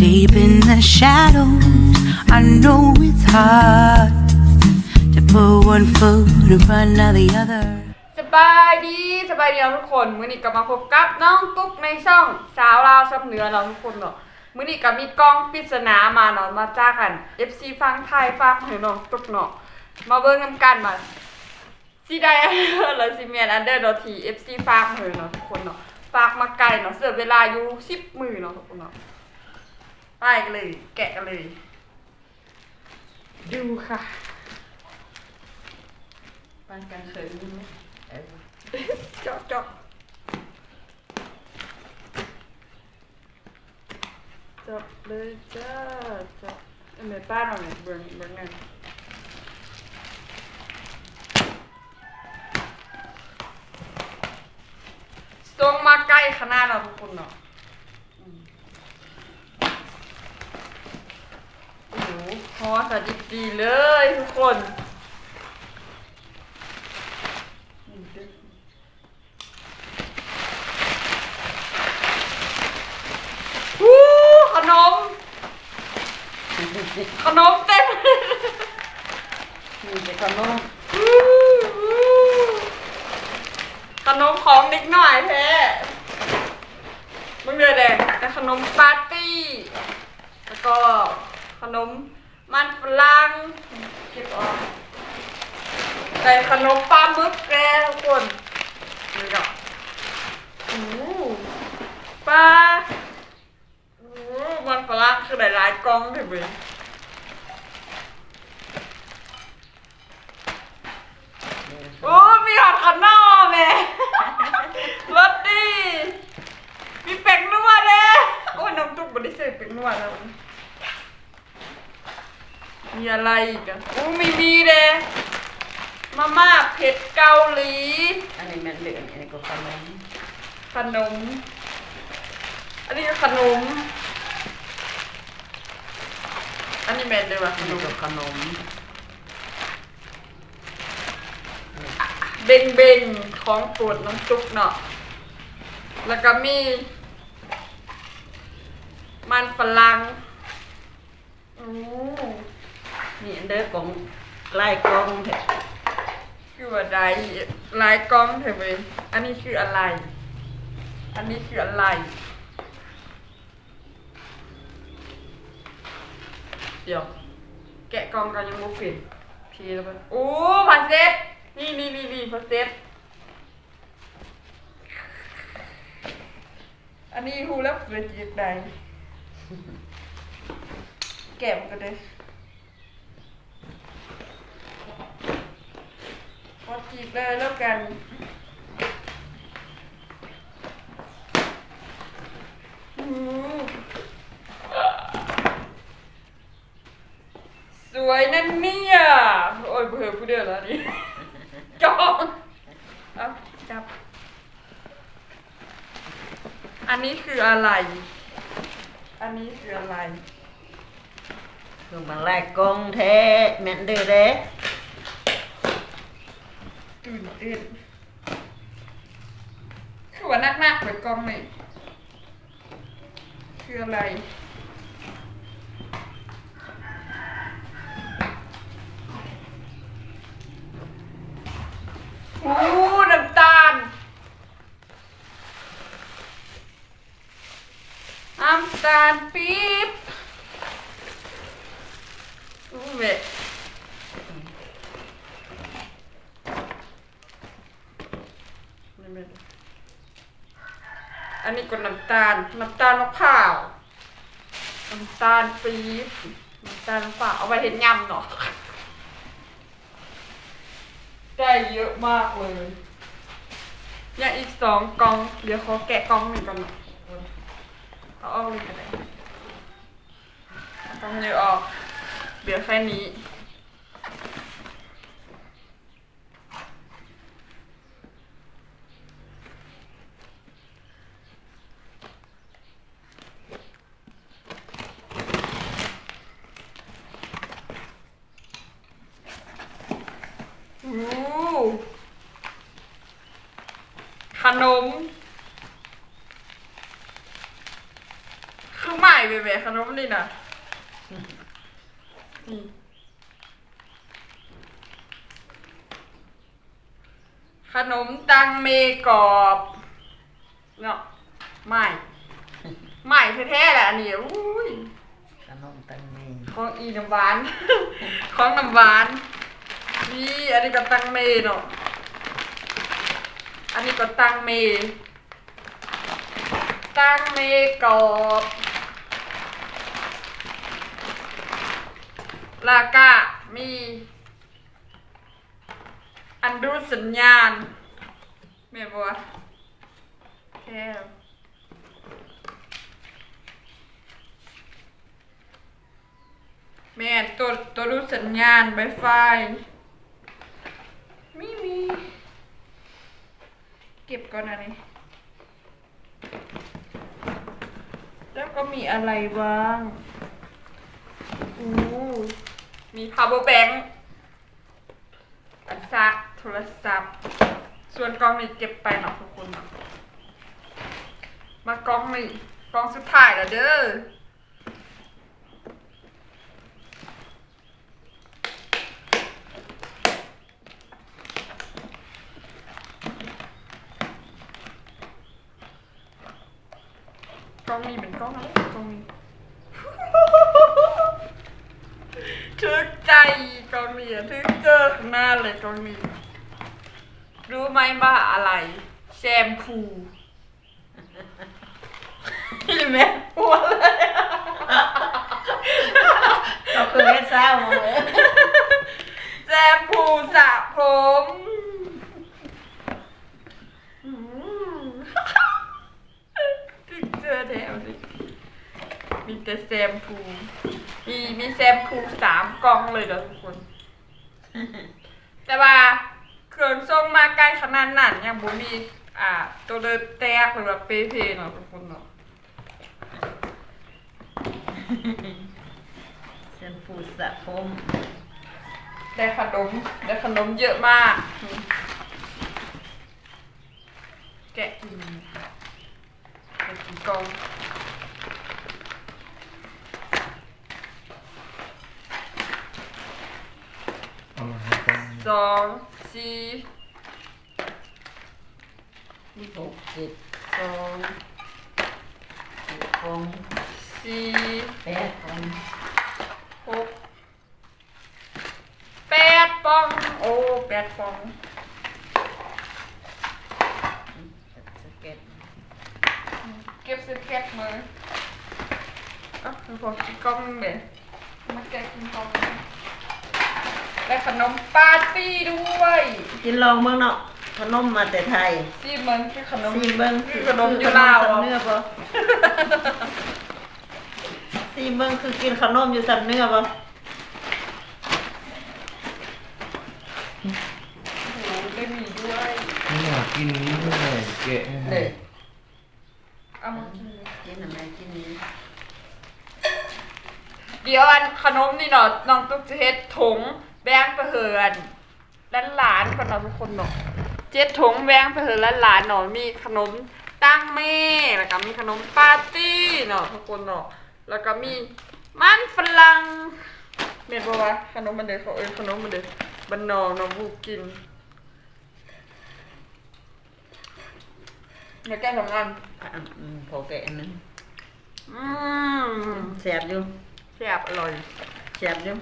Deep in the shadows, I know it's hard to put one foot in front of the other. สบายดีสบายดีเนาทุกคนมื้อนี้กลับมาพบกับน้องตุ๊กในช่องสาวลาวซับเหนือเนาทุกคนเนาะมื้อนี้ก็มีกล้องปริศนามาเนาะมาจ้ากัน FC ฟังไทยฝากให้น้องตุ๊กเนาะมาเบิ่งนำกันมาสิได้แล้วสิแม่นอันเดอร์เนาะที FC ฝากให้เนาะทุกคนเนาะฝากมาไกลเนาะเสียเวลาอยู่10มื้อเนาะทุกคนเนาะ ไปกันเลย แกะกันเลย ดูค่ะ ปานกลางเขินนิดนึงเจาะเจาะเจาะเลยจ้าเจาะเอ็มป้าเราเนี่ยเบิ่งเบิ่งนั่นตรงมาใกล้ขนาดเราทุกคนเนาะอืมโอ้โห ฮอสดิบดีเลยทุกคนอืมดึกวู้ขนม ขนมเต็มเลยมีแต่ขนมวู้วู้ขนมของเด็กหน่อยแท้มึงเดือแดงแต่ขนมปาร์ตี้ แล้วก็ขนม มันฝรั่งเก็บออกแต่ขนมปลาหมึกแกทุกคนนี่ก็โอ้ปลาโอ้มันฝรั่งคือหลายๆกองถึงเลยโอ้ มีหอดขนม รถดีมีเป็กนัวเด้โอ้ยน้ำตุ๊กบไดิใส่เป็กนัวแล้วมี อะไรอีกอะโอ้มีมีเด้มาม่าเผ็ดเกาหลี อันนี้มันเหลืองอันนี้ก็ขนมขนม อันนี้ก็ขนม อันนี้แมนเลยว่ะอัขนนนี้มก็ขนมเบงเบงของโปรดน้ำซุปเนาะ แล้วก็มี มันฝรั่งโอ้ นี่อันเด้อกล่องไล่กล่องแท้คือว่าใดลายกล้องเถอะเว้ยอันนี้คืออะไร อันนี้คืออะไร เดี๋ยว แกะกล่องกันยังบ่เป็นพีแล้วมันโอ้พันเซ็ตนี่นี่นี่นี่พันเซ็ตอันนี้ฮูแล้วเฟือจีบใดแกะมันก็ได้ อจีบเลยแล้วกันอู้สวยนั่นเนี่ย โอ้ยเบื่อผู้เดียวแล้วนี่จองเอาจับ อันนี้คืออะไร อันนี้คืออะไร คือมันไล่กล่องแท้แม่นเด้อเด้ ตื่นเต้นคือว่านักนักเปิดกล้องเลยคืออะไรโอ้น้ำตาลน้ำตาลปี๊บอู้เวะนี่เป็นอันนี้ ก็น้ำตาลน้ำตาลมะพร้าวน้ำตาลปี๊บน้ำตาลมะพร้าวเอาไว้เห็นยำเนาะได้เยอะมากเลยย่างอีกสองกล่อง เดี๋ยวขอแกะกล่องหนึ่งก่อนเนาะเอาออกเลยก็ได้กล่องเยอะออกเดี๋ยวแค่นี้ อู้ ขนมขคือใหม่เบๆขนมนี่นะนี่ขนมตังเมกรอบเนาะใหม่ใหม่แท้ๆแหละอันนี้อุ้ยขนมตังเมของอีน้ำหวาน ของน้ำหวานนี่อันนี้ก็ตังเมเนาะ อันนี้ก็ตังเม ตังเมกรอบแลากามี อันดูสัญญาณเมียบัวแค่แม่นตัวตัวดูสัญญาณไวไฟ มีมี เก็บก่อนอันนี้ แล้วก็มีอะไรบ้างอู้มี power bank อันซักโทรศัพท์ ส่วนกล้องนี่เก็บไปเนาะทุกคนเนาะมากล้องนี่กล้องสุดท้ายแล้วเด้อ กล้ องนี้เป็นกล้องอะไรกล้องนี้ทึกใจกล้องนี้อะทึกเจอข้างหน้าเลยกล้องนี้ รู้ไหมว่าอะไรแชมพูเห็นไหมหัวเลยอะก็คือเฮ็ดเศร้าเลยแชมพูสระผมอืมทึกเจอแถวสิมี แต่แชมพูมีมีแชมพูสามกล่องเลยเหรอทุกคน แต่ว่าเครื่องส่งมาใกล้ขนาดนั้นยังบ่มีอ่า ตัวเดินแตกหรือว่าเปเพเนาะทุกคนเนาะเส้นฟูสระผมได้ขนมได้ขนมเยอะมากอืมแกะกินแกะกินกล่อง เอามาให้กัน ส องสี่มีหกเจ็ดสองเจ็ดฟองสี่แปดฟองหกแปดปอง โอ้แปดปองสเก็ตเก็บสเก็บมืออะคือพอกินกล้องเลยมาแกะกินกล้อง เลยและขนมปาร์ตี้ด้วย กินลองเบิ่งเนาะขนมมาแต่ไทยซีมันคือขนมซีเบิ่งคือขนมอยู่ลาวคือขนมอะสำเนื้อบ่ซีเบิ่งคือกินขนมอยู่สำเนื้อบ่โอ้โหได้มีด้วยไม่อยากกินนี่เลยแกะให้เลยเอามากินเลยกินอะไรกินนี้เดี๋ยวอันขนมนี่เนาะน้องตุ๊กจะเฮ็ดถุง แบงไปเหือนล้านหลานก่อนเนาะทุกคนเนาะเจ็ดถุงแบงไปเหือนล้านหลานเนาะมีขนมตั้งแม่แล้วก็มีขนมปาร์ตี้เนาะทุกคนเนาะแล้วก็มีมันฝรั่งเม็นบ่วะขนมมันเด้อเขาเอิ้นขนมมันเด้อบันนองน้องบูกินเดี๋ยวแก้สองอันอะอืมพอแกะอันนึงอืมแซ่บอยู่แซ่บอร่อยแซ่บอยู่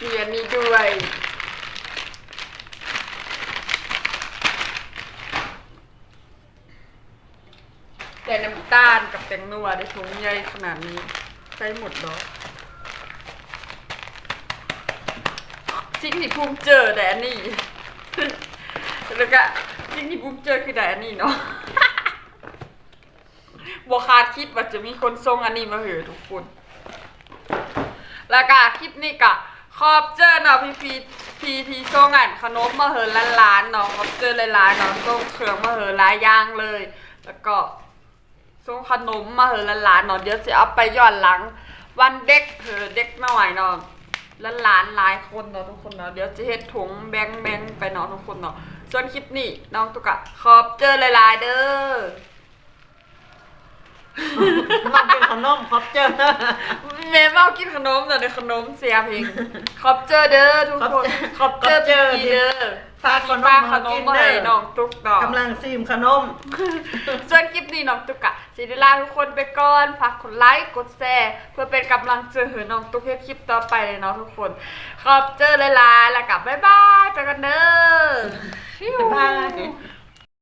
มีอันนี้ด้วย แต่น้ำตาลกับแตงนัวได้ถุงใหญ่ขนาดนี้ใช้หมดดอกสิ่งที่ภูมิเจอแต่อันนี้ แล้วก็สิ่งที่ภูมิเจอคือแต่อันนี้เนาะบคาดคิดว่าจะมีคนส่งอันนี้มาเหอทุกคน แล้วก็คลิปนี้ก็ ขอบเจอเนาะพี่พีพีทีส่งอันขนมมาเหอะล้านล้านเนาะขอบเจอหลายๆเนาะส่งเครื่องมาเหอะหลายย่างเลย แล้วก็ส่งขนมมาเหอะล้านล้านเนาะเดี๋ยวจะเอาไปย้อนหลัง วันเด็กเหอเด็กน้อยเนาะล้านล้านหลายคนเนาะทุกคนเนาะเดี๋ยวจะเฮ็ดถุงแบงแบงไปเนาะทุกคนเนาะส่วนคลิปนี้น้องตุกะขอบเจอหลายๆเด้อ น้องเป็นขนมครบเจอเมย์เมากินขนมแต่ในขนมเสียเพลงขอบเจอเด้อทุกคนขอบเจอพี่เด้อฝากขนมฝากขมานมกินมาเด้ให้อน้องตุ๊กดอกกำลังซีมขนมส่วนคลิปนี้น้องตุ๊กอะสิได้ลาทุกคนไปก่อนฝากกดไลค์กดแชร์เพื่อเป็นกำลังใจให้น้องตุ๊กเฮ็ดคลิปต่อไปเลยเนาะทุกคนขอบเจอหลายๆแล้วกับบ๊ายบายไปกันเด้อบ๊ายบาย